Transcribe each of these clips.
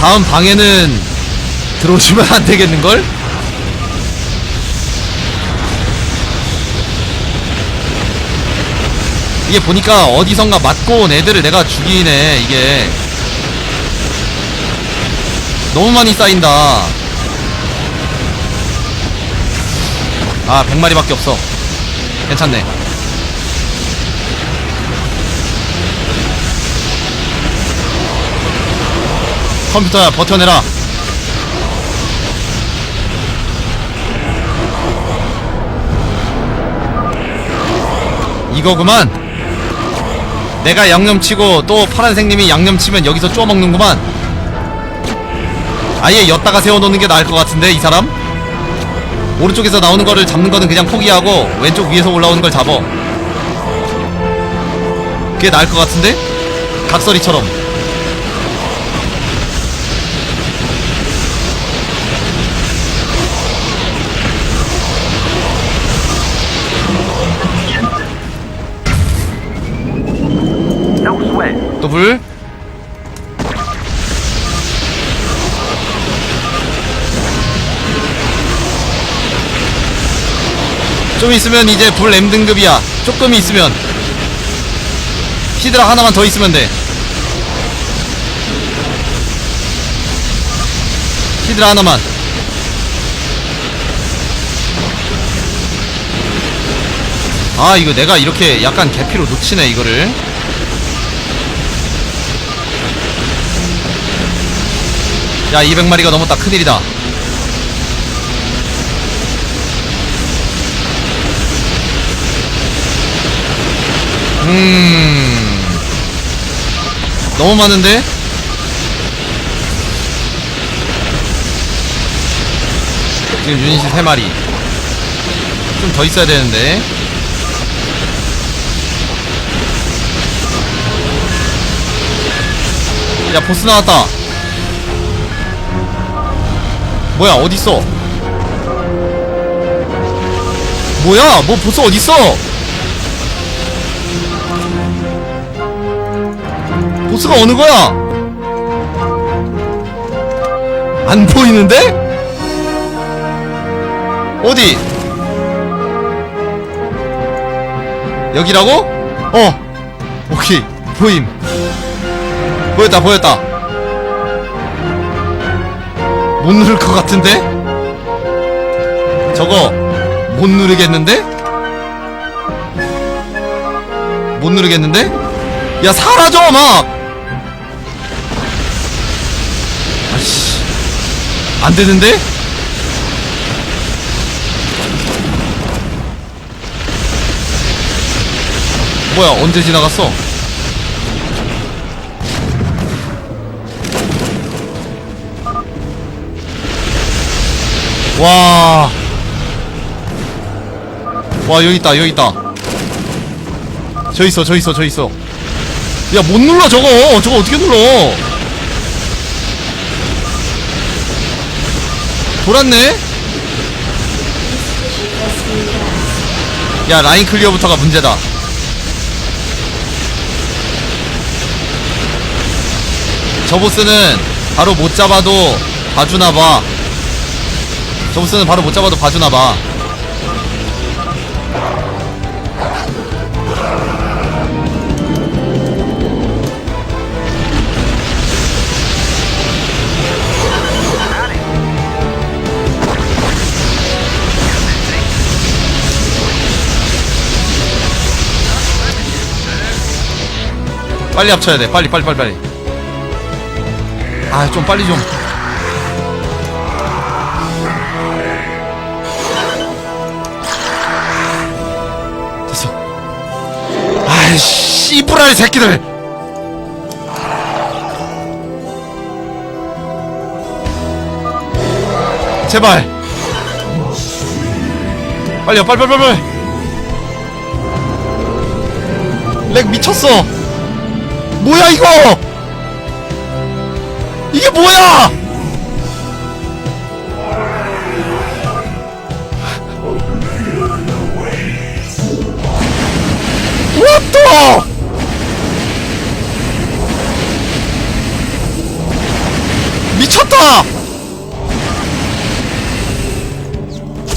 다음 방에는 들어오시면 안 되겠는걸? 이게 보니까 어디선가 맞고 온 애들을 내가 죽이네 이게. 너무 많이 쌓인다. 아 100마리밖에 없어. 괜찮네 컴퓨터야 버텨내라. 이거구만. 내가 양념치고 또 파란색님이 양념치면 여기서 쪼 먹는구만. 아예 엿다가 세워놓는 게 나을 것 같은데 이 사람? 오른쪽에서 나오는 거를 잡는 거는 그냥 포기하고 왼쪽 위에서 올라오는 걸 잡어. 그게 나을 것 같은데? 각설이처럼 불. 좀 있으면 이제 불 M 등급이야. 조금 있으면. 히드라 하나만 더 있으면 돼. 히드라 하나만. 아, 이거 내가 이렇게 약간 개피로 놓치네, 이거를. 야 200마리가 넘었다. 큰일이다. 음. 너무 많은데? 지금 유닛이 3마리. 좀 더 있어야 되는데. 야 보스 나왔다 뭐야 어딨어? 뭐야 뭐 보스 어딨어? 보스가 어느 거야? 안 보이는데? 어디? 여기라고? 어. 오케이 보임. 보였다 보였다 못 누를 것 같은데? 저거 못 누르겠는데? 못 누르겠는데? 야 사라져 막! 아씨 안 되는데? 뭐야 언제 지나갔어? 와. 와, 여기 있다, 여기 있다. 저 있어, 저 있어, 저 있어. 야, 못 눌러, 저거! 저거 어떻게 눌러? 돌았네? 야, 라인 클리어부터가 문제다. 저 보스는 바로 못 잡아도 봐주나봐. 저 보스는 바로 못 잡아도 봐주나봐. 빨리 합쳐야 돼. 빨리, 빨리, 빨리, 빨리. 아, 좀 빨리 좀. 씨부랄 새끼들! 제발! 빨리요, 빨리, 빨리, 빨리! 렉 미쳤어! 뭐야, 이거! 이게 뭐야!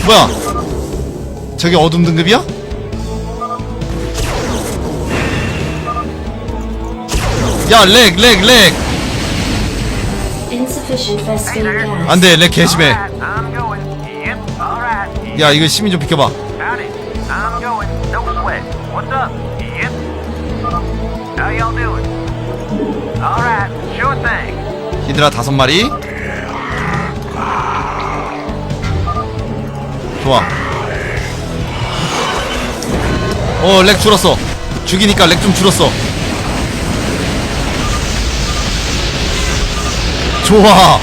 뭐야? 저게 어둠 등급이야? 야, 렉, 렉, 렉! 안 돼, 렉 개심해. 야, 이거 시민 좀 비켜봐. 히드라 다섯 마리. 좋아. 어, 렉 줄었어. 죽이니까 렉 좀 줄었어. 좋아.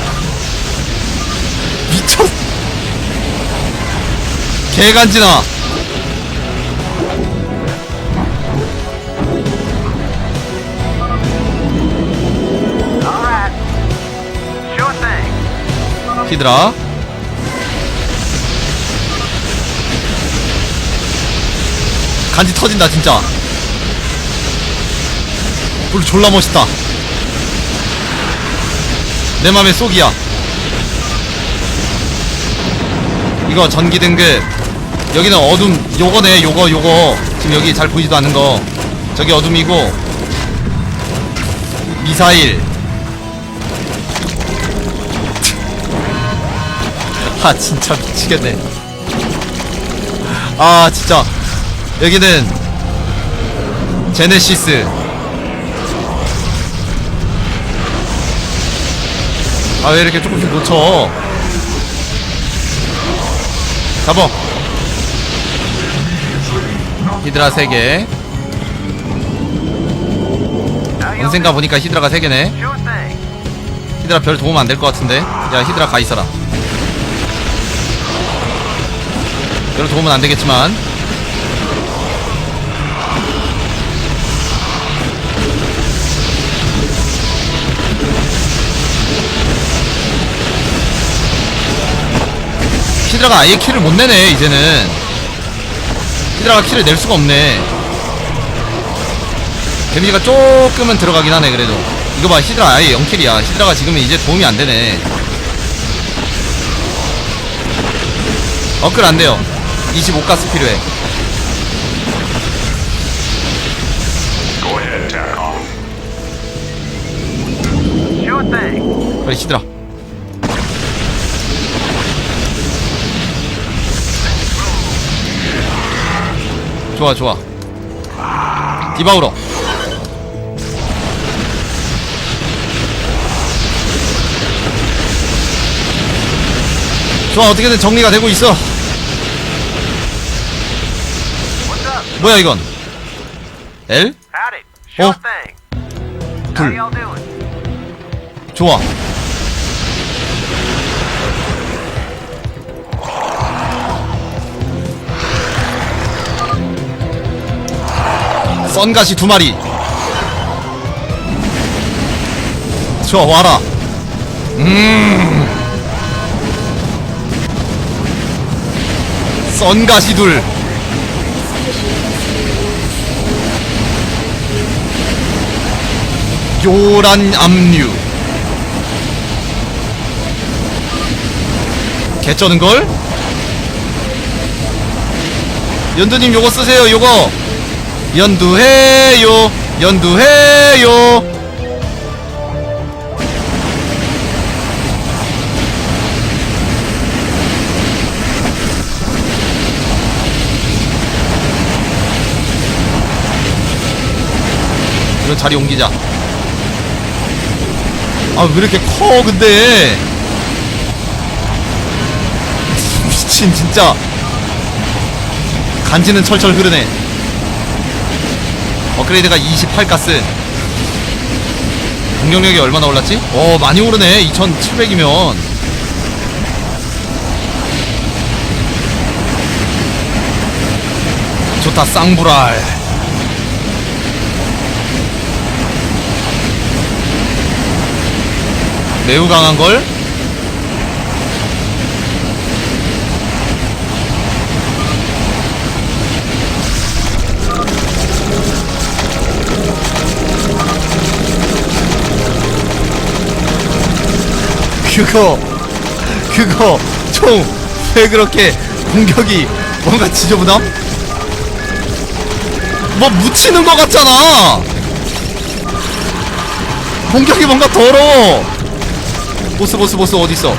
미쳤. 개간지나. 히드라. 간지 터진다 진짜. 불 졸라 멋있다. 내 맘의 쏙이야. 이거 전기 등급. 여기는 어둠 요거네 요거 요거 지금 여기 잘 보이지도 않는 거 저기 어둠이고 미사일 아 진짜 미치겠네 아 진짜 여기는 제네시스. 아 왜 이렇게 조금씩 놓쳐? 잡어 히드라 3개. How y'all 언젠가 보니까 히드라가 3개네. Sure thing. 히드라 별 도움 안 될 것 같은데. 야 히드라 가 있어라. 별 도움은 안 되겠지만 히드라가 아예 키를 못 내네 이제는. 히드라가 키를 낼 수가 없네. 데미지가 조금은 들어가긴 하네 그래도. 이거 봐 히드라 아예 0킬이야. 히드라가 지금은 이제 도움이 안 되네. 업글 안 돼요. 25가스 필요해. 그래 히드라 좋아 좋아 디바우로 좋아 어떻게든 정리가 되고 있어? 뭐야 이건 L? Oh. y'all doing? 좋아 썬가시 두 마리. 좋아 와라. 음. 썬가시 둘. 요란 압류. 개쩌는걸? 연두님 요거 쓰세요 요거 연두해요. 연두해요. 이런 자리 옮기자. 아 왜 이렇게 커 근데? 미친 진짜. 간지는 철철 흐르네 업그레이드가 28가스 공격력이 얼마나 올랐지? 어 많이 오르네 2700이면 좋다 쌍불알 매우 강한걸? 그거 그거 총 왜 그렇게 공격이 뭔가 지저분함? 뭐 묻히는 것 같잖아 공격이 뭔가 더러워 보스 보스 보스 어딨어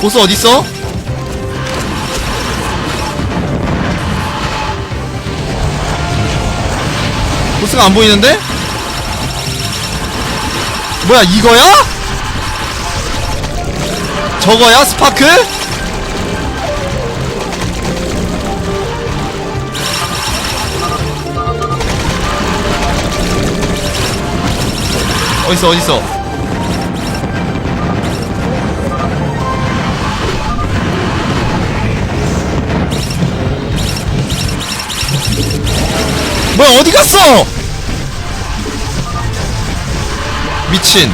보스 어딨어? 보스가 안 보이는데? 뭐야 이거야? 저거야 스파크? 어딨어 어딨어 뭐야 어디 갔어? 미친.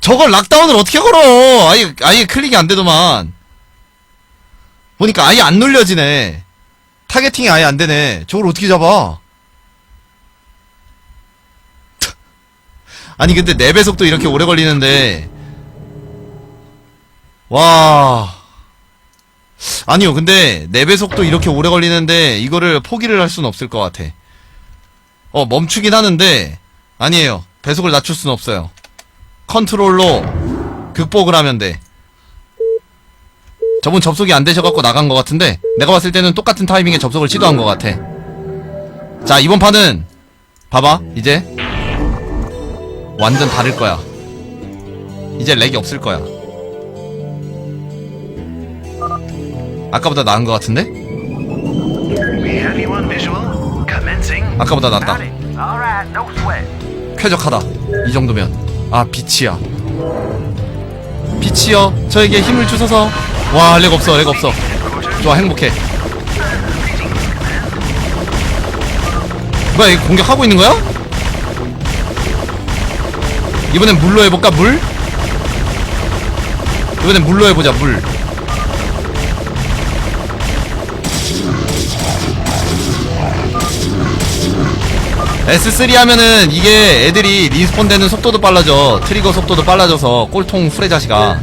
저걸 락다운을 어떻게 걸어? 아예 아예 클릭이 안 되더만. 보니까 아예 안 눌려지네. 타겟팅이 아예 안 되네. 저걸 어떻게 잡아? 아니 근데 내 배속도 이렇게 오래 걸리는데. 와 아니요 근데 내 배속도 이렇게 오래 걸리는데 이거를 포기를 할 수는 없을 것 같아. 어 멈추긴 하는데 아니에요. 배속을 낮출 수는 없어요. 컨트롤로 극복을 하면 돼. 저분 접속이 안 되셔갖고 나간 것 같은데 내가 봤을 때는 똑같은 타이밍에 접속을 시도한 것 같아. 자 이번 판은 봐봐 이제. 완전 다를 거야. 이제 렉이 없을 거야 아까보다 나은 것 같은데? 아까보다 낫다. 쾌적하다 이 정도면 아 빛이야 빛이여 저에게 힘을 주소서 와 렉 없어 렉 없어 좋아 행복해 뭐야 이거 공격하고 있는 거야? 이번엔 물로 해볼까 물? 이번엔 물로 해보자 물 S3 하면은 이게 애들이 리스폰 되는 속도도 빨라져. 트리거 속도도 빨라져서 꼴통 후레 자식아.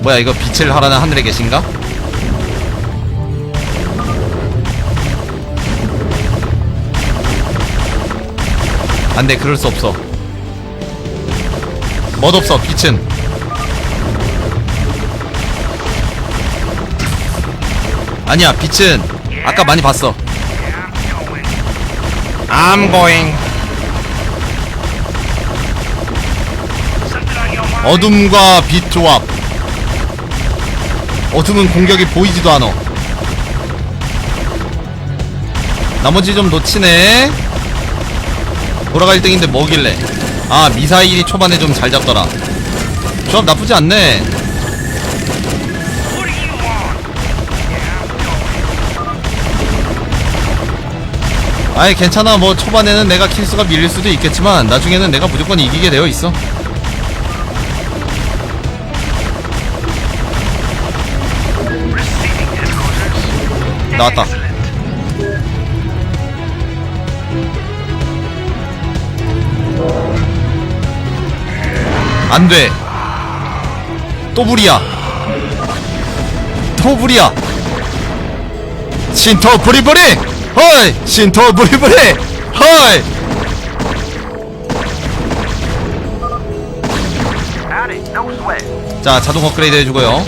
뭐야 이거 빛을 하라는 하늘에 계신가? 안돼 그럴 수 없어. 멋없어 빛은. 아니야 빛은. 아까 많이 봤어 I'm going. 어둠과 빛 조합 어둠은 공격이 보이지도 않아 나머지 좀 놓치네. 돌아갈 땡인데 뭐길래? 아 미사일이 초반에 좀 잘 잡더라. 조합 나쁘지 않네 아이 괜찮아. 뭐 초반에는 내가 킬수가 밀릴 수도 있겠지만 나중에는 내가 무조건 이기게 되어 있어. 나왔다. 안돼. 또 불이야. 또 불이야. 신토 부리부리 헐 신토 헐 Howdy, no sweat. 자 자동 업그레이드 해주고요.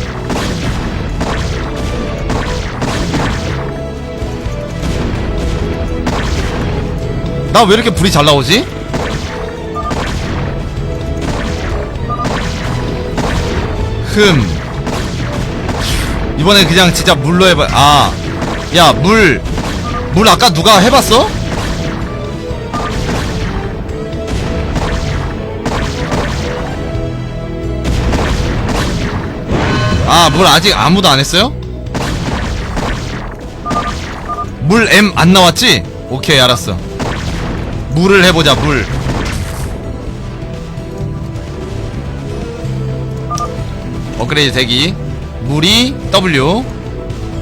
나 왜 이렇게 불이 잘 나오지? 흠. 이번에 그냥 진짜 물로 해봐. 아 야 물 물 아까 누가 해봤어? 아, 물 아직 아무도 안 했어요? 물 M 안 나왔지? 오케이, 알았어. 물을 해보자, 물. 업그레이드 대기. 물이 W.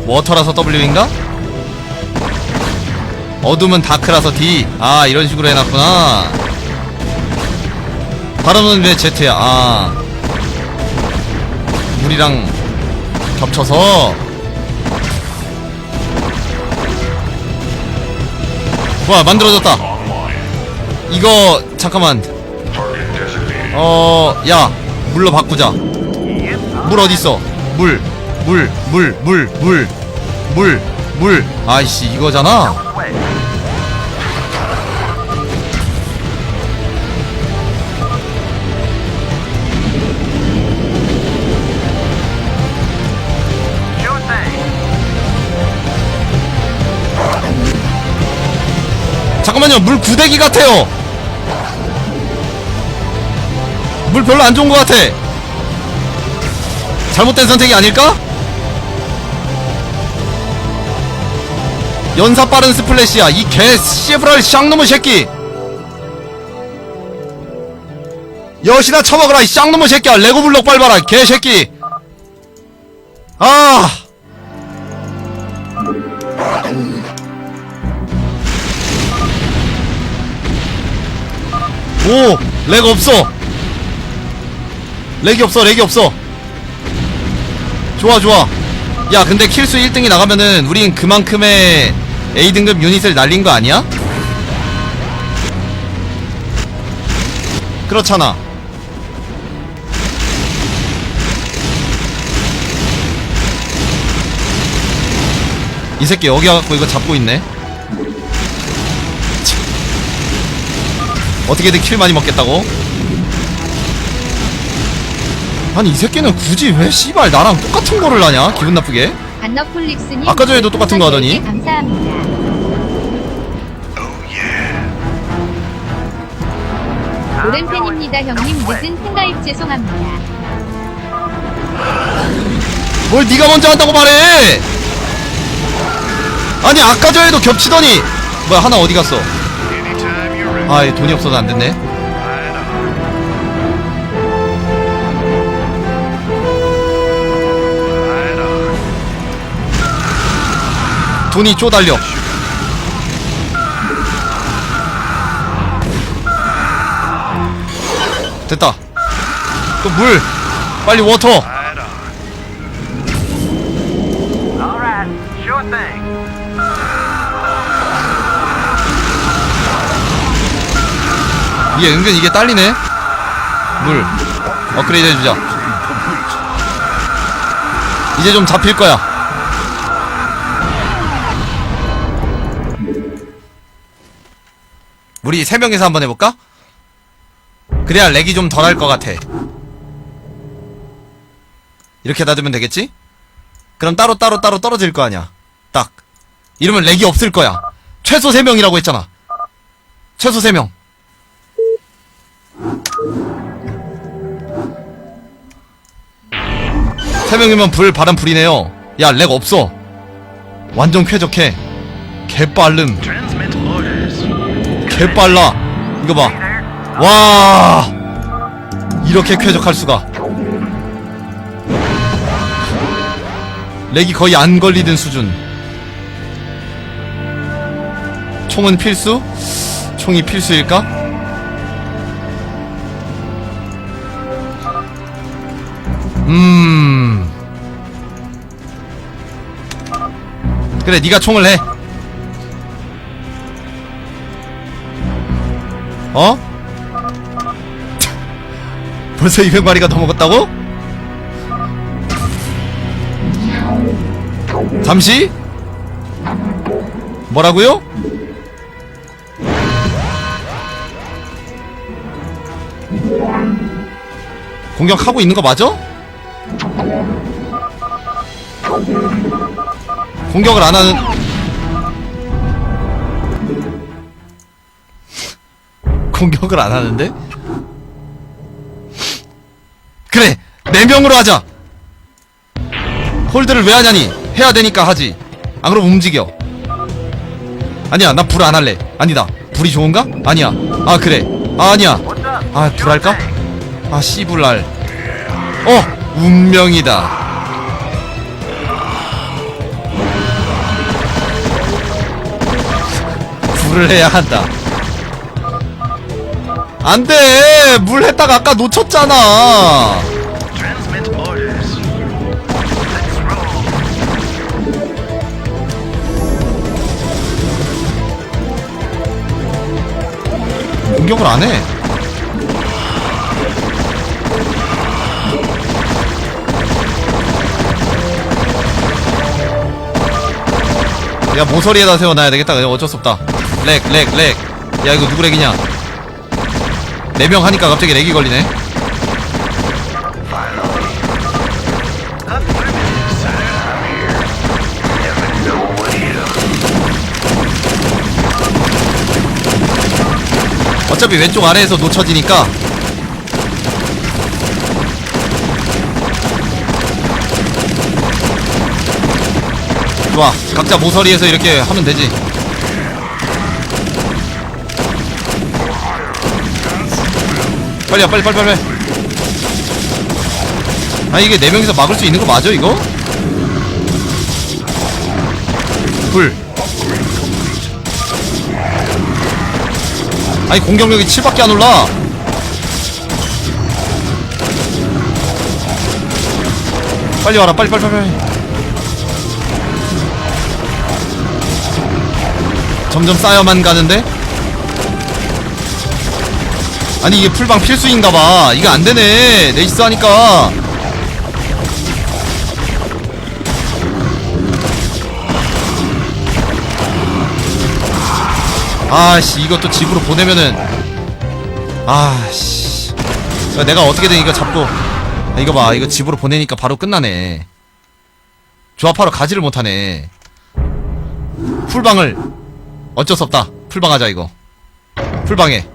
워터라서 W인가? 어둠은 다크라서 D. 아 이런 식으로 해놨구나. 바람은 왜 Z야? 아. 물이랑 겹쳐서. 와 만들어졌다. 이거 잠깐만. Target designated. 어야 물로 바꾸자. 물 어딨어? 물 물 물 물 물 물 물. 아이씨 이거잖아 잠깐만요. 물 구데기 같아요. 물 별로 안 좋은 것 같아. 잘못된 선택이 아닐까? 연사 빠른 스플래시야. 이 개 씨브랄 쌍놈의 새끼. 여시나 처먹어라 이 쌍놈의 새끼야. 레고 블록 밟아라 개새끼. 아 오! 렉 없어! 렉이 없어, 렉이 없어! 좋아, 좋아. 야, 근데 킬수 1등이 나가면은, 우린 그만큼의 A등급 유닛을 날린 거 아니야? 그렇잖아. 이 새끼 여기 와갖고 이거 잡고 있네. 어떻게든 킬 많이 먹겠다고? 아니 이 새끼는 굳이 왜 씨발 나랑 똑같은 거를 하냐? 기분 나쁘게? 아까 전에도 똑같은 거 하더니. 감사합니다. 오랜 팬입니다 형님 늦은 팬가입 죄송합니다. 뭘 네가 먼저 한다고 말해? 아니 아까 전에도 겹치더니 뭐야 하나 어디 갔어? 아얘 돈이 없어서 안 됐네. 돈이 쪼달려. 됐다. 또 물. 빨리 워터. 이게 은근 이게 딸리네. 물. 업그레이드 해주자. 이제 좀 잡힐 거야. 우리 세 명이서 한번 해볼까? 그래야 렉이 좀 덜 할 것 같아. 이렇게 놔두면 되겠지? 그럼 따로 따로 따로 떨어질 거 아니야. 딱. 이러면 렉이 없을 거야. 최소 세 명이라고 했잖아. 최소 세 명. 세 명이면 불 바람 불이네요. 야 렉 없어. 완전 쾌적해. orders. 개빨라. 이거 봐. 와 이렇게 쾌적할 수가. 렉이 거의 안 걸리던 수준. 총은 필수? 총이 필수일까? 음. 그래, 네가 총을 해. 어? 벌써 200마리가 더 먹었다고? 잠시? 뭐라고요? 공격하고 있는 거 맞아? 공격을 안 하는 공격을 안 하는데? 그래! 네 명으로 하자! 홀드를 왜 하냐니? 해야 되니까 하지. 안 그럼 움직여. 아니야, 나 불 안 할래. 아니다. 불이 좋은가? 아니야. 아, 그래. 아, 아니야. 아, 불 할까? thing. 아, 씨불 날. 어! 운명이다. 물을 해야 한다. 안 돼! 물 했다가 아까 놓쳤잖아! 공격을 안 해. 야, 모서리에다 세워놔야 되겠다. 그냥 어쩔 수 없다. 렉, 렉, 렉. 야, 이거 누구 렉이냐? 네 명 하니까 갑자기 렉이 걸리네. 어차피 왼쪽 아래에서 놓쳐지니까 좋아. 각자 모서리에서 이렇게 하면 되지. 빨리 와 빨리 빨리 빨리 아 이게 네 명이서 막을 수 있는 거 맞아 이거? 불. 아니 공격력이 7밖에 안 올라. 빨리 와라 빨리 빨리 빨리 빨리 점점 쌓여만 가는데? 아니 이게 풀방 필수인가봐. 이거 안되네. 레이스 하니까. 아씨 이것도 집으로 보내면은. 아씨. 내가 어떻게든 이거 잡고. 아, 이거 봐. 이거 집으로 보내니까 바로 끝나네. 조합하러 가지를 못하네. 풀방을 어쩔 수 없다. 풀방하자 이거. 풀방해